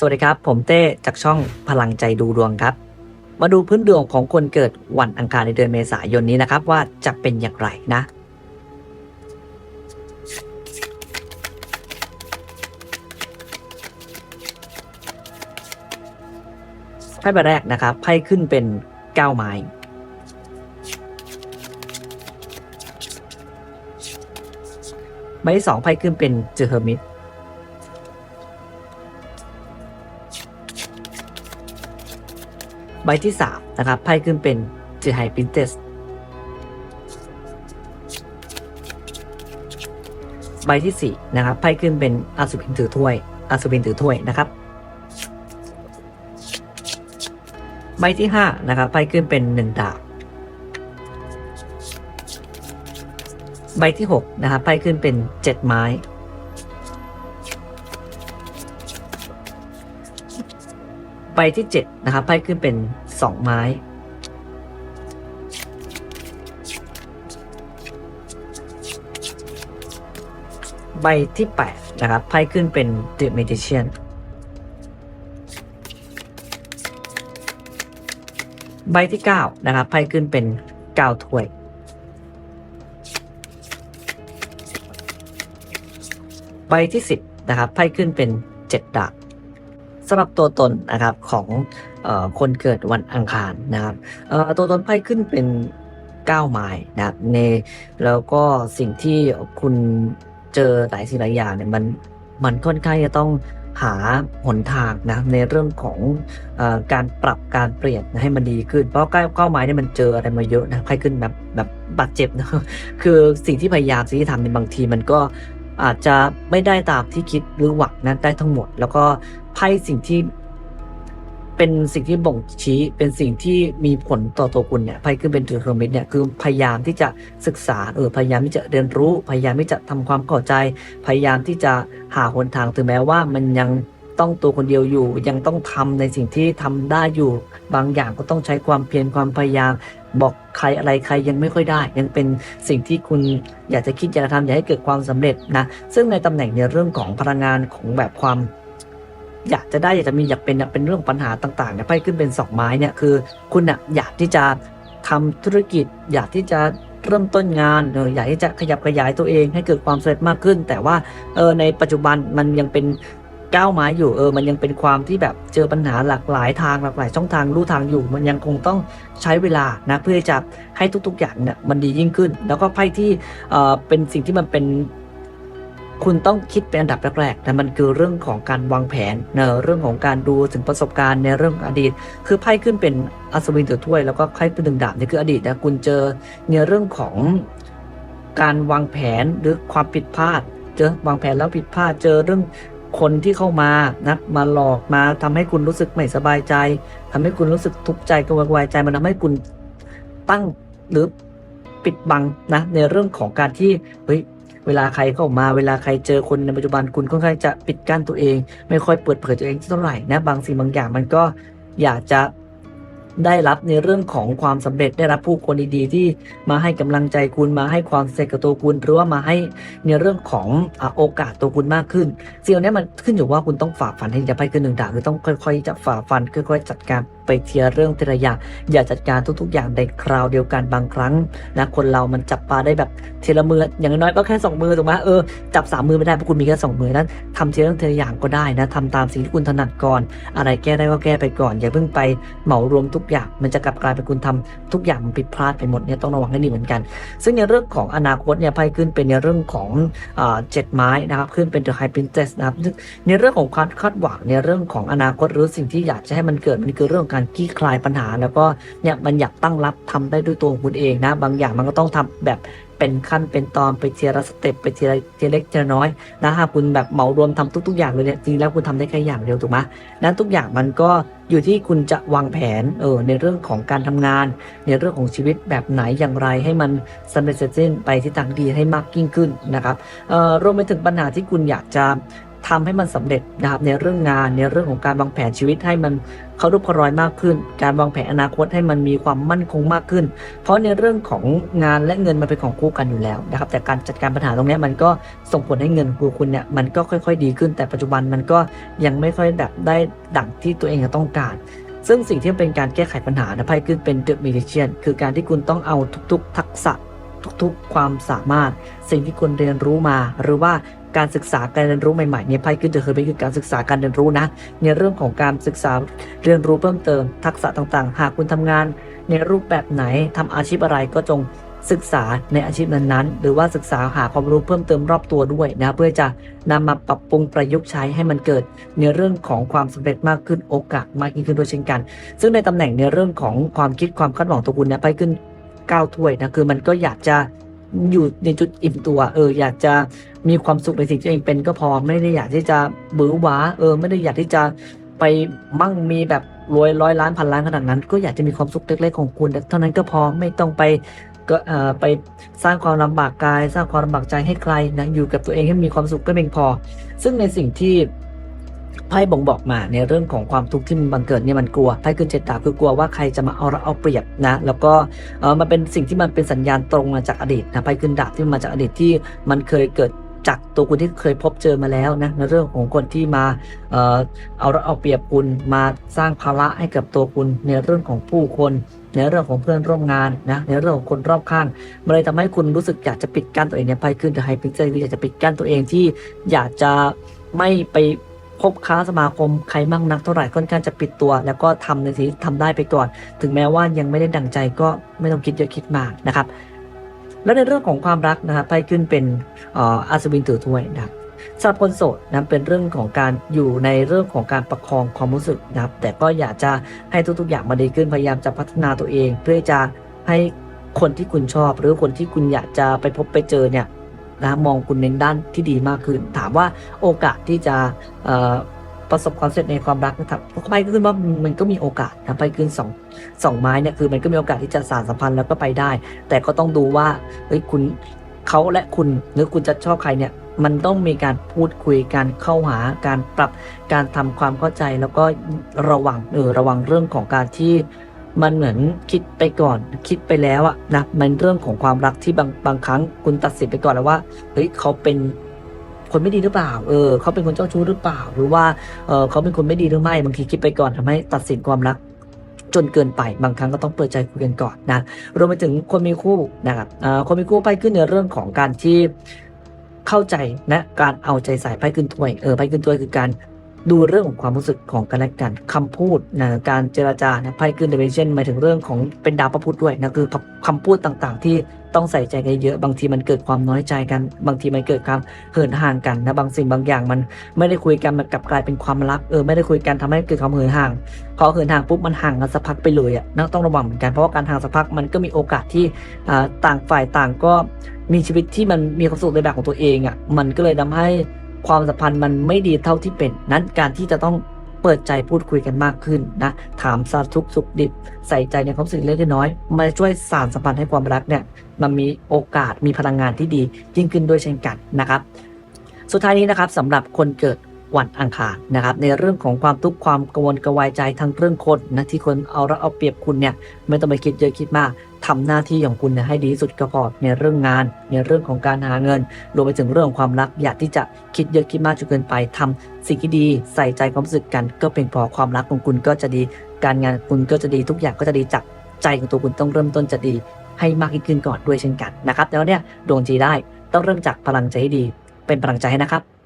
สวัสดีครับ ผมเต้จากช่องพลังใจดูดวงครับ มาดูพื้นดวงของคนเกิดวันอังคารในเดือนเมษายนนี้นะครับ ว่าจะเป็นอย่างไรนะ ไพ่ใบแรกนะครับไพ่ขึ้นเป็นเก้าไม้ใบที่สองไพ่ขึ้นเป็นเจอเฮอร์มิต ใบที่ 3 นะครับไพ่ขึ้นเป็นเจไฮปินเตสใบที่ 4 นะครับไพ่ขึ้นเป็นอาสุบินถือถ้วยอาสุบินถือถ้วยนะครับ ใบที่ 5 นะครับไพ่ขึ้นเป็น 1 ดาบ ใบที่ 6 นะครับไพ่ขึ้นเป็น 7 ไม้ ใบที่7นะครับไพ่ขึ้นเป็น2ไม้ ใบที่8นะครับไพ่ขึ้นเป็น The Magician ใบที่9นะครับไพ่ขึ้นเป็น9ถ้วย ใบที่10นะครับไพ่ขึ้นเป็น7ดาบ สำหรับตัวตนนะครับของออคนเกิดวันอังคารนะครับตัวตนไพ่ขึ้นเป็น9ไม้นะครับในแล้วก็สิ่งที่คุณเจอหลายสิ่งหลายอย่างเนี่ยมันมันค่อนข้างจะต้องหาหนทางนะในเรื่องของอการปรับการเปลี่ยนให้มันดีขึ้น เพราะเก้าเก้าไม้เนี่ยมันเจออะไรมาเยอะนะไพ่ขึ้นแบบแบบบาดเจ็บนะคือสิ่งที่พยายามสิ่งที่ทำในบางทีมันก็ อาจจะไม่ได้ตามที่คิดหรือหวังนั้นได้ทั้งหมด แล้วก็ไพ่สิ่งที่เป็นสิ่งที่บ่งชี้เป็นสิ่งที่มีผลต่อตัวคุณเนี่ยไพ่ขึ้นเป็นถือเทอร์มิตเนี่ยคือพยายามที่จะศึกษาเออพยายามที่จะเรียนรู้ พยายามที่จะทำความเข้าใจ พยายามที่จะหาหนทางถึงแม้ว่ามันยัง ต้องตัวคนเดียวอยู่ ยังต้องทำในสิ่งที่ทำได้อยู่ บางอย่างก็ต้องใช้ความเพียรความพยายาม บอกใครอะไรใครยังไม่ค่อยได้ ยังเป็นสิ่งที่คุณอยากจะคิดอยากจะทำอยากให้เกิดความสำเร็จนะซึ่งในตำแหน่งในเรื่องของพลังงานของแบบความอยากจะได้อยากจะมีอยากเป็นเป็นเรื่องปัญหาต่างๆเนี่ยไพ่ขึ้นเป็นสองไม้เนี่ยคือ คุณน่ะอยากที่จะทำธุรกิจ อยากที่จะเริ่มต้นงานเอออยากที่จะขยับขยายตัวเองให้เกิดความสำเร็จมากขึ้น แต่ว่าเออในปัจจุบันมันยังเป็น ก้าวไม้อยู่เออ มันยังเป็นความที่แบบเจอปัญหาหลากหลายทางหลากหลายช่องทางรูทางอยู่ มันยังคงต้องใช้เวลานะเพื่อจะให้ทุกๆอย่างเนี่ยมันดียิ่งขึ้น แล้วก็ไพ่ที่เออเป็นสิ่งที่มันเป็นคุณต้องคิดเป็นอันดับแรกๆแต่มันคือเรื่องของการวางแผนเนอะเรื่องของการดูถึงประสบการณ์ในเรื่องอดีต คือไพ่ขึ้นเป็นอัศวินถือถ้วย แล้วก็ไพ่เป็นหนึ่งดาบนี่คืออดีตนะคุณเจอในเรื่องของการวางแผนหรือความผิดพลาด เจอวางแผนแล้วผิดพลาดเจอเรื่อง คนที่เข้ามานะมาหลอกมาทำให้คุณรู้สึกไม่สบายใจทำให้คุณรู้สึกทุกข์ใจกังวลใจ มันทำให้คุณตั้งหรือปิดบังนะในเรื่องของการที่เฮ้ยเวลาใครเข้ามาเวลาใครเจอคนในปัจจุบันคุณค่อนข้างจะปิดกั้นตัวเอง ไม่ค่อยเปิดเผยตัวเองเท่าไหร่นะบางสิ่งบางอย่างมันก็อยากจะ ได้รับในเรื่องของความสำเร็จได้รับผู้คนดีๆ ที่มาให้กำลังใจคุณมาให้ความเสกกับตัวคุณ หรือว่ามาให้ในเรื่องของอโอกาสตัวคุณมากขึ้นสิ่งเหล่านี้มันขึ้นอยู่ว่าคุณต้องฝ่าฟันให้จะไปขึ้นหนึ่งด่าคือต้องค่อยๆจะฝ่าฟันค่อยๆจัดการ ไปเทียร์เรื่องทีละอย่างอย่าจัดการทุก ๆ อย่างในคราวเดียวกันบางครั้งนะคนเรามันจับปลาได้แบบทีละมืออย่างน้อยก็แค่สองมือถูกไหมเออจับสามมือไม่ได้เพราะคุณมีแค่สองมือนั้นทำทีละเรื่องทีละอย่างก็ได้นะทำตามสิ่งที่คุณถนัดก่อน อะไรแก้ได้ก็แก้ไปก่อน อย่าเพิ่งไปเหมารวมทุกอย่าง มันจะกลับกลายเป็นคุณทำทุกอย่างมันผิดพลาดไปหมดเนี่ยต้องระวังให้ดีเหมือนกัน ซึ่งในเรื่องของอนาคตเนี่ยไพ่ขึ้นเป็นในเรื่องของเจ็ดไม้นะครับขึ้นเป็น The High Princess นะครับในเรื่องของความคาดหวังในเรื่องของอนาคตหรือสิ่งที่อยากจะให้มันเกิดมันคือเรื่องของการคลี่คลายปัญหา แล้วก็เนี่ยมันอยากตั้งรับทำได้ด้วยตัวของคุณเองนะบางอย่างมันก็ต้องทำแบบเป็นขั้นเป็นตอนไปเทีละสเต็ปไปเทีละทีละเล็กเทีละน้อยนะหากคุณแบบเหมารวมทำทุก ๆ อย่างเลยเนี่ยจริงแล้วคุณทำได้แค่อย่างเดียวถูกไหมนั้นทุกอย่างมันก็อยู่ที่คุณจะวางแผนเออในเรื่องของการทำงาน ในเรื่องของชีวิตแบบไหนอย่างไรให้มันสำเร็จเสร็จสิ้นไปที่ทางดีให้มากยิ่งขึ้นนะครับเอ่อรวมไปถึงปัญหาที่คุณอยากจะ ทำให้มันสำเร็จนะครับในเรื่องงานในเรื่องของการวางแผนชีวิตให้มันเขารูปเขารอยมากขึ้น การวางแผนอนาคตให้มันมีความมั่นคงมากขึ้น เพราะในเรื่องของงานและเงินมันเป็นของคู่กันอยู่แล้วนะครับแต่การจัดการปัญหาตรงนี้มันก็ส่งผลให้เงินของคุณเนี่ยมันก็ค่อย ๆ ดีขึ้น แต่ปัจจุบันมันก็ยังไม่ค่อยแบบได้ดั่งที่ตัวเองต้องการซึ่งสิ่งที่เป็นการแก้ไขปัญหานะไพ่ขึ้นเป็นเดอะมิลิเชียนคือการที่คุณต้องเอาทุก ๆ ทักษะทุกๆ ความสามารถ สิ่งที่คุณเรียนรู้มา หรือว่า การศึกษาการเรียนรู้ใหม่ๆเนี่ยไพ่ขึ้นจะเคยไปคือการศึกษาการเรียนรู้นะ ในเรื่องของการศึกษาเรียนรู้เพิ่มเติม ทักษะต่างๆ หากคุณทำงานในรูปแบบไหนทำอาชีพอะไรก็จงศึกษาในอาชีพนั้นๆ หรือว่าศึกษาหาความรู้เพิ่มเติมรอบตัวด้วยนะ เพื่อจะนำมาปรับปรุงประยุกต์ใช้ให้มันเกิดในเรื่องของความสำเร็จมากขึ้นโอกาสมากยิ่งขึ้นด้วยเช่นกัน ซึ่งในตำแหน่งในเรื่องของความคิดความคาดหวังตัวคุณเนี่ยไปขึ้นก้าวถ้วยนะคือมันก็อยากจะ อยู่ในจุดอิ่มตัวเอออยากจะมีความสุขในสิ่งที่ตัวเองเป็นก็พอไม่ได้อยากที่จะบือหวาเออ ไม่ได้อยากที่จะไปมั่งมีแบบรวยร้อยล้านพันล้านขนาดนั้น ก็อยากจะมีความสุขเล็กๆของคุณเท่านั้นก็พอไม่ต้องไปก็เอ่อไปสร้างความลำบากกาย สร้างความลำบากใจให้ใครนะอยู่กับตัวเองให้มีความสุขก็เพียงพอ ซึ่งในสิ่งที่ ไพ่บ่งบอกมาในเรื่องของความทุกข์ที่มันบังเกิดเนี่ยมันกลัวไพ่ขึ้นเจ็ดดาบคือกลัวว่าใครจะมาเอาระเอาเปรียบนะ แล้วก็เออมันเป็นสิ่งที่มันเป็นสัญญาณตรงมาจากอดีตนะไพ่ขึ้นดาบที่มาจากอดีตที่มันเคยเกิดจากตัวคุณที่เคยพบเจอมาแล้วนะในเรื่องของคนที่มาเออเอาระเอาเปรียบคุณมาสร้างภาระให้กับตัวคุณในเรื่องของผู้คนในเรื่องของเพื่อนร่วมงานนะในเรื่องของคนรอบข้างมันเลยทำให้คุณรู้สึกอยากจะปิดกั้นตัวเองเนี่ยไพ่ขึ้นจะให้พิกเจอร์อยากจะปิดกั้นตัวเองที่อยากจะไม่ไป พบค้าสมาคมใครมั่งนักเท่าไหร่ค่อนข้างจะปิดตัว แล้วก็ทำในสิ่งที่ทำได้ไปก่อน ถึงแม้ว่ายังไม่ได้ดังใจก็ไม่ต้องคิดเยอะคิดมากนะครับ แล้วในเรื่องของความรักนะครับไพ่ขึ้นเป็นอ่ออัศวินถือถ้วยนะครับสำหรับคนโสดนะเป็นเรื่องของการอยู่ในเรื่องของการประคองความรู้สึกนะครับ แต่ก็อยากจะให้ทุกๆอย่างมาดีขึ้นพยายามจะพัฒนาตัวเอง เพื่อจะให้คนที่คุณชอบ หรือคนที่คุณอยากจะไปพบไปเจอเนี่ย นะมองคุณในด้านที่ดีมากขึ้น ถามว่าโอกาสที่จะประสบความสำเร็จในความรักนะครับไปขึ้นว่ามันก็มีโอกาสนะไปขึ้นสองสองไม้เนี่ยคือมันก็มีโอกาสที่จะสานสัมพันธ์แล้วก็ไปได้ แต่ก็ต้องดูว่าเฮ้ยคุณเขาและคุณหรือคุณจะชอบใครเนี่ยมันต้องมีการพูดคุยการเข้าหาการปรับการทำความเข้าใจแล้วก็ระวังเออระวังเรื่องของการที่ มันเหมือนคิดไปก่อนคิดไปแล้วอะนะมันเรื่องของความรักที่บางบางครั้งคุณตัดสินไปก่อนแล้วว่าเฮ้ยเขาเป็นคนไม่ดีหรือเปล่า เออ เขาเป็นคนเจ้าชู้หรือเปล่า หรือว่า เออเขาเป็นคนไม่ดีหรือไม่ บางทีคิดไปก่อนทำให้ตัดสินความรัก จนเกินไป บางครั้งก็ต้องเปิดใจคุยกันก่อนนะ รวมไปถึงคนมีคู่นะครับเออคนมีคู่ไปขึ้นในเรื่องของการที่เข้าใจและการเอาใจใส่ไพ่ขึ้นถ้วย เออไพ่ขึ้นถ้วยคือการ ดูเรื่องของความรู้สึกของกันและกันคำพูดนะการเจรจานะไพ่ขึ้นเดเวเช่นหมายถึงเรื่องของเป็นดาวพระพุธด้วยนะคือคำพูดต่างๆ ที่ต้องใส่ใจกันเยอะ บางทีมันเกิดความน้อยใจกัน บางทีมันเกิดความเหินห่างกันนะบางสิ่งบางอย่างมันไม่ได้คุยกันมันกลับกลายเป็นความรักเออไม่ได้คุยกันทำให้เกิดความเหินห่างพอเหินห่างปุ๊บมันห่างกันสักพักไปเลยอะนะต้องระวังเหมือนกันเพราะว่าการห่างสักพักมันก็มีโอกาสที่ต่างฝ่ายต่างก็มีชีวิตที่มันมีความสุขในแบบของตัวเองอะมันก็เลยทำให้ ความสัมพันธ์มันไม่ดีเท่าที่เป็น นั้นการที่จะต้องเปิดใจพูดคุยกันมากขึ้นนะถามสารทุกสุขดิบ ใส่ใจในความรู้สึกเล็กน้อยมาช่วยสารสัมพันธ์ให้ความรักเนี่ยมันมีโอกาสมีพลังงานที่ดียิ่งขึ้นด้วยเช่นกันนะครับ สุดท้ายนี้นะครับสำหรับคนเกิด วันอังคารนะครับในเรื่องของความทุกข์ความกังวลกระวายใจทั้งเรื่องคนนะที่คนเอาระเอาเปรียบคุณเนี่ยไม่ต้องไปคิดเยอะคิดมากทำหน้าที่ของคุณให้ดีที่สุดก็พอในเรื่องงาน ในเรื่องของการหาเงินรวมไปถึงเรื่องของความรักอย่าที่จะคิดเยอะคิดมากจนเกินไปทำสิ่งที่ดีใส่ใจความรู้สึกกัน ก็เป็นพอความรักของคุณก็จะดี การงานคุณก็จะดีทุกอย่างก็จะดีจากใจของตัวคุณต้องเริ่มต้นจะดี ให้มากยิ่งขึ้นก่อนด้วยเช่นกันนะครับแล้วเนี่ยดวงจีได้ต้องเริ่มจากพลังใจให้ดี เป็นพลังใจให้นะครับ